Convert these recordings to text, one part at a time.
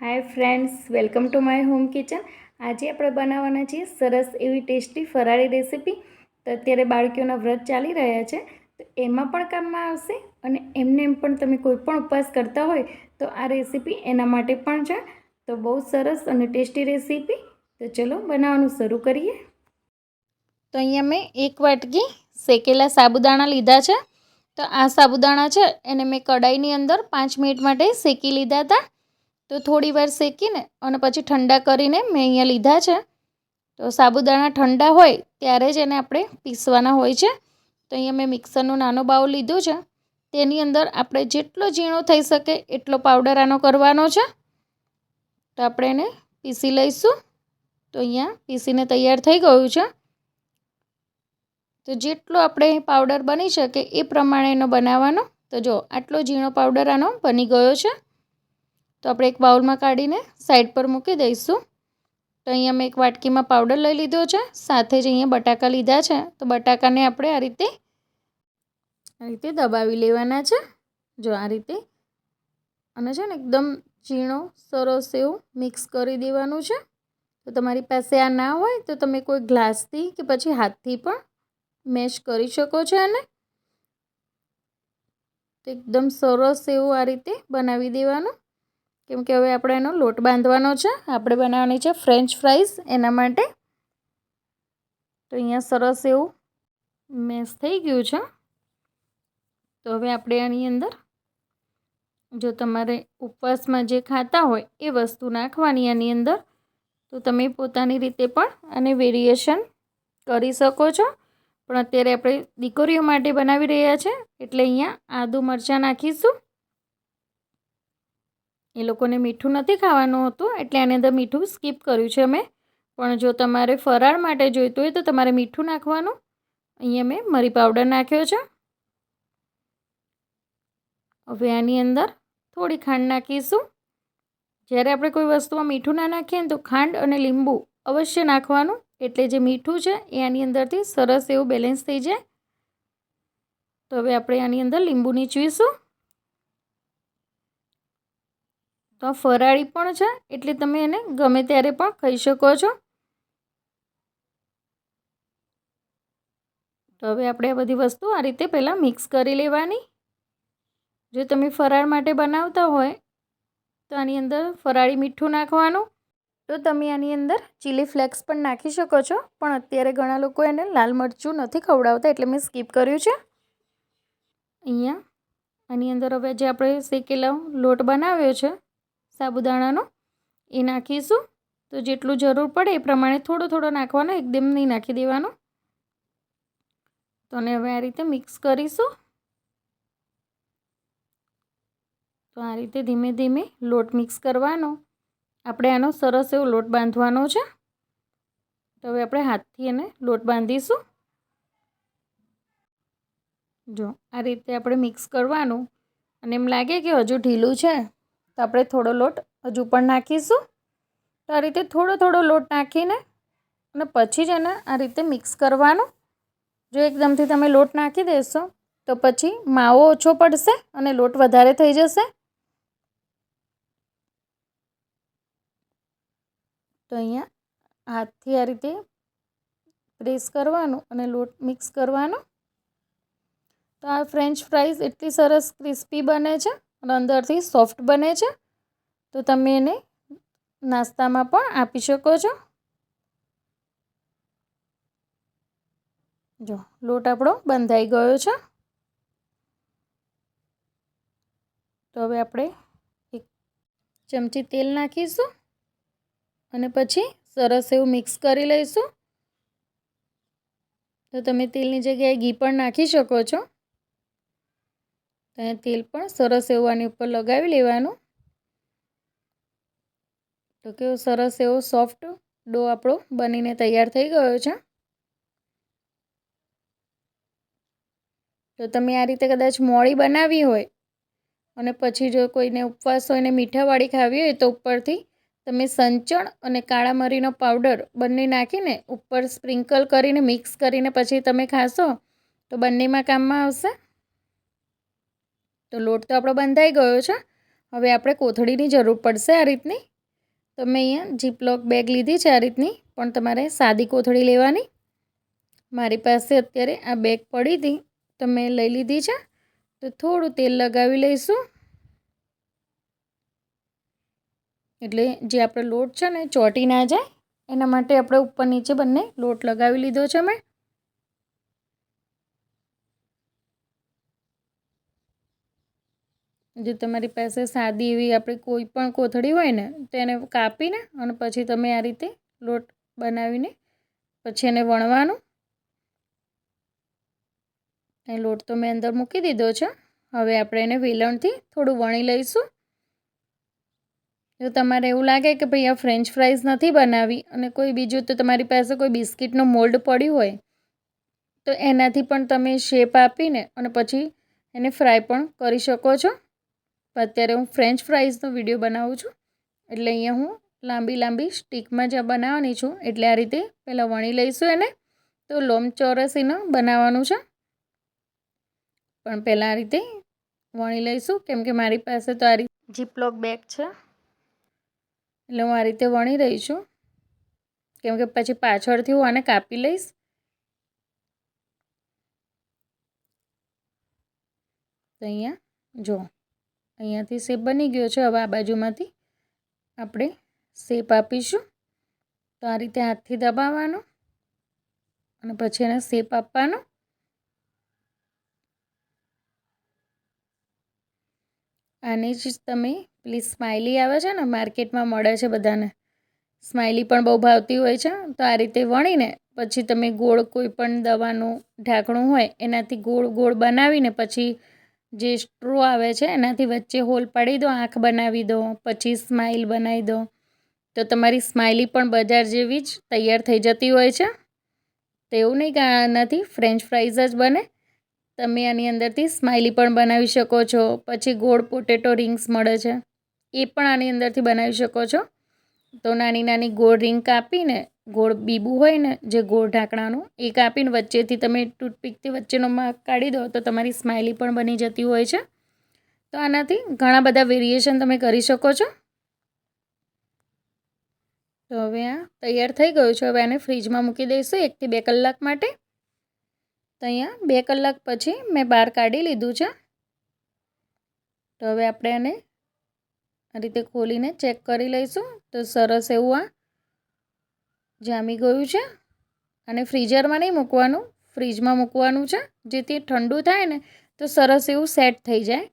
Hi friends, welcome to my home kitchen. આજે આપણે બનાવવાના છીએ સરસ એવી ટેસ્ટી ફરાળી રેસીપી. તો અત્યારે બાળકીઓના વ્રત ચાલી રહ્યા છે, તો એમાં પણ કામમાં આવશે અને એમને એમ પણ તમે કોઈ પણ ઉપવાસ કરતા હોય તો આ રેસીપી એના માટે પણ છે. તો બહુ સરસ અને ટેસ્ટી રેસીપી. તો ચલો બનાવવાનું શરૂ કરીએ. તો અહીંયા મેં એક વાટકી શેકેલા સાબુદાણા લીધા છે. તો આ સાબુદાણા છે એને મેં કડાઈની અંદર પાંચ મિનિટ માટે શેકી લીધા હતા. તો થોડી વાર શેકીને અને પછી ઠંડા કરીને મેં અહીંયા લીધા છે. તો સાબુદાણા ઠંડા હોય ત્યારે જ એને આપણે પીસવાના હોય છે. તો અહીંયા મેં મિક્સરનો નાનો બાઉલ લીધો છે. તેની અંદર આપણે જેટલો ઝીણો થઈ શકે એટલો પાવડર આનો કરવાનો છે. તો આપણે એને પીસી લઈશું. તો અહીંયા પીસીને તૈયાર થઈ ગયું છે. તો જેટલો આપણે પાવડર બની શકે એ પ્રમાણે એનો બનાવવાનો. તો જો આટલો ઝીણો પાવડર આનો બની ગયો છે. તો આપણે એક બાઉલમાં કાઢીને સાઈડ પર મૂકી દઈશું. તો અહીંયા મેં એક વાટકીમાં પાવડર લઈ લીધો છે. સાથે જ અહીંયા બટાકા લીધા છે. તો બટાકાને આપણે આ રીતે આ રીતે દબાવી લેવાના છે. જો આ રીતે. અને છે ને એકદમ ઝીણો, સરસ એવું મિક્સ કરી દેવાનું છે. તો તમારી પાસે આ ના હોય તો તમે કોઈ ગ્લાસથી કે પછી હાથથી પણ મેશ કરી શકો છો એને તો એકદમ સરસ એવું આ રીતે બનાવી દેવાનું. કેમ કે હવે આપણે એનો લોટ બાંધવાનો છે. આપણે બનાવવાની છે ફ્રેન્ચ ફ્રાઈઝ એના માટે તો અહીંયા સરસ એવું મેસ થઈ ગયું છે. તો હવે આપણે આની અંદર જો તમારે ઉપવાસમાં જે ખાતા હોય એ વસ્તુ નાખવાની આની અંદર, તો તમે પોતાની રીતે પણ આને વેરિએશન કરી શકો છો. પણ અત્યારે આપણે દીકરીઓ માટે બનાવી રહ્યા છે. એટલે અહીંયા આદુ મરચાં નાખીશું. એ લોકોને મીઠું નથી ખાવાનું હતું, એટલે આની અંદર મીઠું સ્કીપ કર્યું છે મેં. પણ જો તમારે ફરાળ માટે જોઈતું હોય તો તમારે મીઠું નાખવાનું. અહીંયા મેં મરી પાવડર નાખ્યો છે. હવે આની અંદર થોડી ખાંડ નાખીશું. જ્યારે આપણે કોઈ વસ્તુમાં મીઠું ના નાખીએ ને તો ખાંડ અને લીંબુ અવશ્ય નાખવાનું. એટલે જે મીઠું છે એ આની અંદરથી સરસ એવું બેલેન્સ થઈ જાય. તો હવે આપણે આની અંદર લીંબુ નીચવીશું તો આ ફરાળી પણ છે, એટલે તમે એને ગમે ત્યારે પણ ખાઈ શકો છો. તો હવે આપણે આ બધી વસ્તુ આ રીતે પહેલાં મિક્સ કરી લેવાની. જો તમે ફરાળ માટે બનાવતા હોય, તો આની અંદર ફરાળી મીઠું નાખવાનું. તો તમે આની અંદર ચીલી ફ્લેક્સ પણ નાખી શકો છો, પણ અત્યારે ઘણા લોકો એને લાલ મરચું નથી ખવડાવતા, એટલે મેં સ્કીપ કર્યું છે. અહીંયા, આની અંદર હવે જે આપણે શેકેલા લોટ બનાવ્યો છે સાબુદાણાનો, એ નાખીશું. તો જેટલું જરૂર પડે એ પ્રમાણે થોડો થોડો નાખવાનો, એકદમ નહીં નાખી દેવાનો. તો હવે આ રીતે મિક્સ કરીશું. તો આ રીતે ધીમે ધીમે લોટ મિક્સ કરવાનો. આપણે આનો સરસ એવો લોટ બાંધવાનો છે. તો હવે આપણે હાથથી એને લોટ બાંધીશું. જો, આ રીતે આપણે મિક્સ કરવાનું. અને એમ લાગે કે હજુ ઢીલું છે. તો આપણે થોડો લોટ હજુ પણ નાખીશું. તો આ રીતે થોડો થોડો લોટ નાખીને અને પછી જ એને આ રીતે મિક્સ કરવાનું. જો એકદમથી તમે લોટ નાખી દેશો, તો પછી માવો ઓછો પડશે અને લોટ વધારે થઈ જશે. તો અહીંયા હાથથી આ રીતે પ્રેસ કરવાનું અને લોટ મિક્સ કરવાનો. તો આ ફ્રેન્ચ ફ્રાઈઝ એટલી સરસ ક્રિસ્પી બને છે. અને અંદરથી સોફ્ટ બને છે. તો તમે એને નાસ્તામાં પણ આપી શકો છો. જો, લોટ આપણો બંધાઈ ગયો છે. તો હવે આપણે એક ચમચી તેલ નાખીશું અને પછી સરસ એવું મિક્સ કરી લઈશું. તો તમે તેલની જગ્યાએ ઘી પણ નાખી શકો છો. અને તેલ પણ સરસ એવું આની ઉપર લગાવી લેવાનું. તો કેવો સરસ એવો સોફ્ટ ડો આપણો બનીને તૈયાર થઈ ગયો છે. તો તમે આ રીતે કદાચ મોડી બનાવી હોય અને પછી જો કોઈને ઉપવાસ હોય ને મીઠાવાળી ખાવી હોય તો ઉપરથી તમે સંચણ અને કાળા મરીનો પાવડર બંને નાખીને ઉપર સ્પ્રિંકલ કરીને મિક્સ કરીને પછી તમે ખાશો તો બંનેમાં કામમાં આવશે. તો લોટ તો આપણો બંધાઈ ગયો છે. હવે આપણે કોથળીની જરૂર પડશે આ રીતની. તો મેં અહીંયા જીપલોક બેગ લીધી છે આ રીતની, પણ તમારે સાદી કોથળી લેવાની. મારી પાસે અત્યારે આ બેગ પડી હતી, તો મેં લઈ લીધી છે. તો થોડું તેલ લગાવી લઈશું. એટલે જે આપણો લોટ છે ને ચોંટી ના જાય, એના માટે આપણે ઉપર નીચે બંને લોટ લગાવી લીધો છે મેં. જો તમારી પાસે સાદી એવી આપણી કોઈ પણ કોથળી હોય ને, તો એને કાપીને અને પછી તમે આ રીતે લોટ બનાવીને પછી એને વણવાનું. એ લોટ તો મેં અંદર મૂકી દીધો છે. હવે આપણે એને વેલણથી થોડું વણી લઈશું. જો તમારે એવું લાગે કે ભાઈ આ ફ્રેન્ચ ફ્રાઈઝ નથી બનાવી અને કોઈ બીજું તો તમારી પાસે કોઈ બિસ્કિટનો મોલ્ડ પડ્યું હોય, તો એનાથી પણ તમે શેપ આપીને અને પછી એને ફ્રાય પણ કરી શકો છો. અત્યારે હું ફ્રેન્ચ ફ્રાઈઝનો વીડિયો બનાવું છું. એટલે અહીંયા હું લાંબી લાંબી સ્ટીકમાં જ બનાવવાની છું. એટલે આ રીતે પહેલાં વણી લઈશું એને. તો લોમચોરસીને બનાવવાનું છે. પણ પહેલાં આ રીતે વણી લઈશું. કેમ કે મારી પાસે તો આ રીતે જીપલોક બેગ છે. એટલે હું આ રીતે વણી રહી છું. કેમ કે પછી પાછળથી હું આને કાપી લઈશ. તો અહીંયા જો અહીંયાથી શેપ બની ગયો છે. હવે આ બાજુમાંથી આપણે શેપ આપીશું. તો આ રીતે હાથથી દબાવવાનો અને પછી એને શેપ આપવાનો. આની જ તમે પેલી સ્માઇલી આવે છે ને, માર્કેટમાં મળે છે બધાને. સ્માઇલી પણ બહુ ભાવતી હોય છે. તો આ રીતે વણીને પછી તમે ગોળ કોઈ પણ દવાનું ઢાંકણું હોય, એનાથી ગોળ ગોળ બનાવીને પછી જે સ્ટ્રો આવે છે, એનાથી વચ્ચે હોલ પાડી દો, આંખ બનાવી દો, પછી સ્માઇલ બનાવી દો. તો તમારી સ્માઇલી પણ બજાર જેવી જ તૈયાર થઈ જતી હોય છે. તો એવું નહીં કે આનાથી ફ્રેન્ચ ફ્રાઈઝ જ બને. તમે આની અંદરથી સ્માઇલી પણ બનાવી શકો છો. પછી ગોળ પોટેટો રિંગ્સ મળે છે. એ પણ આની અંદરથી બનાવી શકો છો. તો નાની નાની ગોળ રિંગ કાપીને ગોળ બીબું હોય ને, જે ગોળ ઢાંકણાનું એ કાપીને વચ્ચેથી તમે ટૂથપીકથી વચ્ચેનો માર્ક કાઢી દો તો તમારી સ્માઇલી પણ બની જતી હોય છે. તો આનાથી ઘણા બધા વેરિએશન તમે કરી શકો છો. તો હવે આ તૈયાર થઈ ગયું છે. હવે આને ફ્રીજમાં મૂકી દઈશું એકથી બે કલાક માટે. તો અહીંયા બે કલાક પછી મેં બહાર કાઢી લીધું છે. તો હવે આપણે આને આ રીતે ખોલીને ચેક કરી લઈશું. તો સરસ એવું આ જામી ગયું છે અને ફ્રીઝરમાં નહીં મૂકવાનું, ફ્રીજમાં મૂકવાનું છે. જેથી ઠંડુ થાય ને, તો સરસ એવું સેટ થઈ જાય.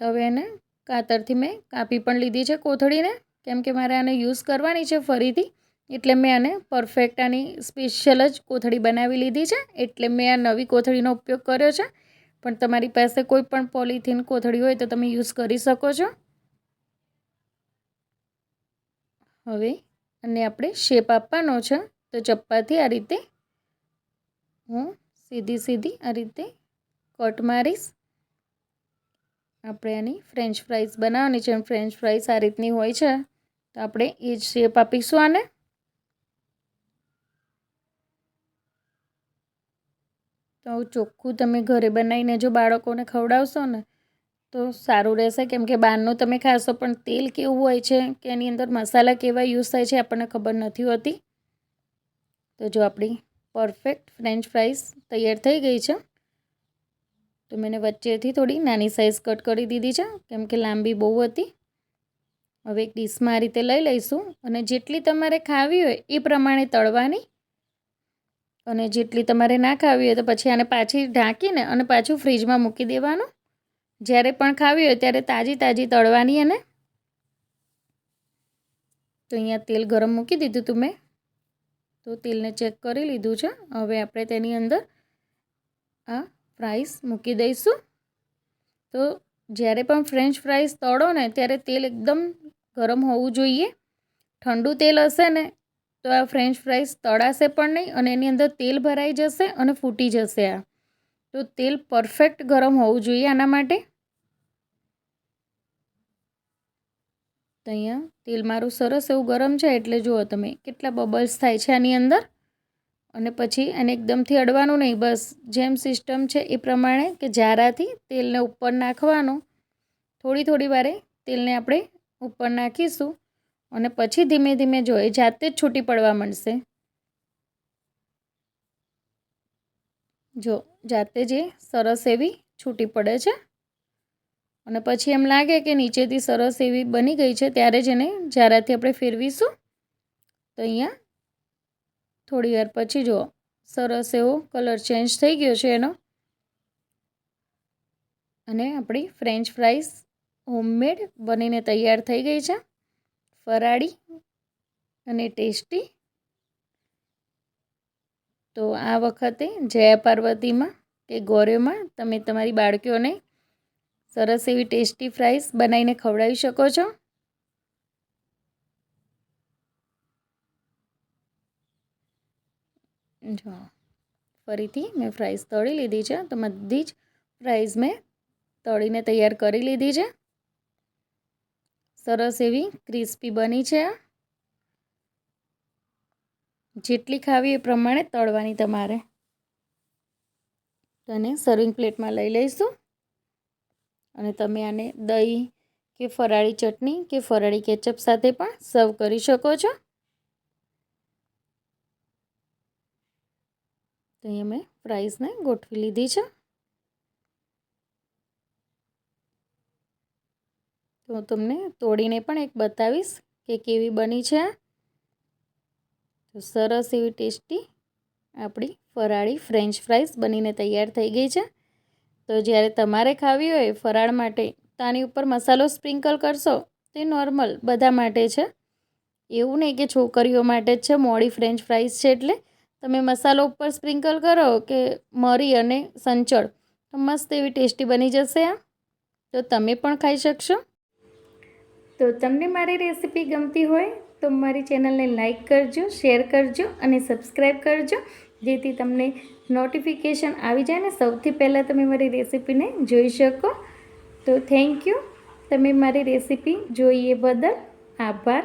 હવે એને કાતરથી મેં કાપી પણ લીધી છે કોથળીને. કેમ કે મારે આને યુઝ કરવાની છે ફરીથી. એટલે મેં આને પરફેક્ટ આની સ્પેશિયલ જ કોથળી બનાવી લીધી છે. એટલે મેં આ નવી કોથળીનો ઉપયોગ કર્યો છે. પણ તમારી પાસે કોઈ પણ પોલિથીન કોથળી હોય તો તમે યુઝ કરી શકો છો. હવે અને આપણે શેપ આપવાનો છે. તો ચપ્પાથી આ રીતે હું સીધી સીધી આ રીતે કટ મારીશ. આપણે આની ફ્રેન્ચ ફ્રાઈઝ બનાવવાની છે. ફ્રેન્ચ ફ્રાઈઝ આ રીતની હોય છે. તો આપણે એ જ શેપ આપીશું આને. તો ચોખ્ખું તમે ઘરે બનાવીને જો બાળકોને ખવડાવશો ને તો સારું રહેશે કેમ કે બહારનું તમે ખાશો, પણ તેલ કેવું હોય છે કે એની અંદર મસાલા કેવા યુઝ થાય છે આપણને ખબર નથી હોતી. તો જો આપણી પરફેક્ટ ફ્રેન્ચ ફ્રાઈસ તૈયાર થઈ ગઈ છે. તો મેં વચ્ચેથી થોડી નાની સાઇઝ કટ કરી દીધી છે, કેમ કે લાંબી બહુ હતી. હવે એક ડીશમાં આ રીતે લઈ લઈશું અને જેટલી તમારે ખાવી હોય એ પ્રમાણે તળવાની. અને જેટલી તમારે ના ખાવી હોય તો પછી આને પાછી ઢાંકીને અને પાછું ફ્રીજમાં મૂકી દેવાનું. જ્યારે પણ ખાવી હોય ત્યારે તાજી તાજી તળવાની અને તો અહીંયા તેલ ગરમ મૂકી દીધું તું મેં. તો તેલને ચેક કરી લીધું છે. હવે આપણે તેની અંદર આ ફ્રાઈસ મૂકી દઈશું. તો જ્યારે પણ ફ્રેન્ચ ફ્રાઈસ તળો ને ત્યારે તેલ એકદમ ગરમ હોવું જોઈએ. ઠંડુ તેલ હશે ને તો આ ફ્રેન્ચ ફ્રાઈસ તળાશે પણ નહીં અને એની અંદર તેલ ભરાઈ જશે અને ફૂટી જશે આ. તો તેલ પરફેક્ટ ગરમ હોવું જોઈએ આના માટે. તો અહીંયા? તેલ મારું સરસ એવું ગરમ છે, એટલે જુઓ તમે કેટલા બબલ્સ થાય છે આની અંદર. અને પછી એને એકદમથી અડવાનું નહીં, બસ જેમ સિસ્ટમ છે એ પ્રમાણે કે જારાથી તેલને ઉપર નાખવાનું. થોડી થોડી વારે તેલને આપણે ઉપર નાખીશું અને પછી ધીમે ધીમે જો, એ જાતે જ છૂટી પડવા માંડશે. જો, જાતે જ એ સરસ એવી છૂટી પડે છે. અને પછી એમ લાગે કે નીચેથી સરસ એવી બની ગઈ છે, ત્યારે જ એને જારાથી આપણે ફેરવીશું. તો અહીંયા થોડી વાર પછી જુઓ, સરસ એવો કલર ચેન્જ થઈ ગયો છે એનો. અને આપણી ફ્રેન્ચ ફ્રાઈસ હોમમેડ બનીને તૈયાર થઈ ગઈ છે. ફરાળી અને ટેસ્ટી. તો આ વખતે જયા પાર્વતીમાં કે ગોરેમાં તમે તમારી બાળકીઓને સરસ એવી ટેસ્ટી ફ્રાઈસ બનાવીને ખવડાવી શકો છો. જો, ફરીથી મેં ફ્રાઈસ તળી લીધી છે, તો બધી જ ફ્રાઈઝ મેં તળીને તૈયાર કરી લીધી છે. સરસ એવી ક્રિસ્પી બની છે. જેટલી ખાવી એ પ્રમાણે તળવાની તમારે. તો એને સર્વિંગ પ્લેટમાં લઈ લઈશું. અને તમે આને દહીં કે ફરાળી ચટણી કે ફરાળી કેચઅપ સાથે પણ સર્વ કરી શકો છો. તો અહીંયા મેં ફ્રાઈસને ગોઠવી લીધી છે. તો હું તમને તોડીને પણ એક બતાવીશ કે કેવી બની છે તો સરસ એવી ટેસ્ટી આપણી ફરાળી ફ્રેન્ચ ફ્રાઈસ બનીને તૈયાર થઈ ગઈ છે. તો જ્યારે તમારે ખાવી હોય ફરાળ માટે તો આની ઉપર મસાલો સ્પ્રિંકલ કરશો, તે નોર્મલ બધા માટે છે. એવું નહીં કે છોકરીઓ માટે જ છે મોડી ફ્રેન્ચ ફ્રાઈઝ છે એટલે તમે મસાલો ઉપર સ્પ્રિંકલ કરો કે મરી અને સંચળ, તો મસ્ત એવી ટેસ્ટી બની જશે આ. તો તમે પણ ખાઈ શકશો. તો તમને મારી રેસીપી ગમતી હોય તો મારી ચેનલને લાઇક કરજો, શેર કરજો અને સબસ્ક્રાઈબ કરજો, જેથી તમને નોટિફિકેશન આવી જાય ને, સૌથી પહેલાં તમે મારી રેસીપીને જોઈ શકો. તો થેન્ક યુ તમે મારી રેસીપી જોઈએ બદલ આભાર.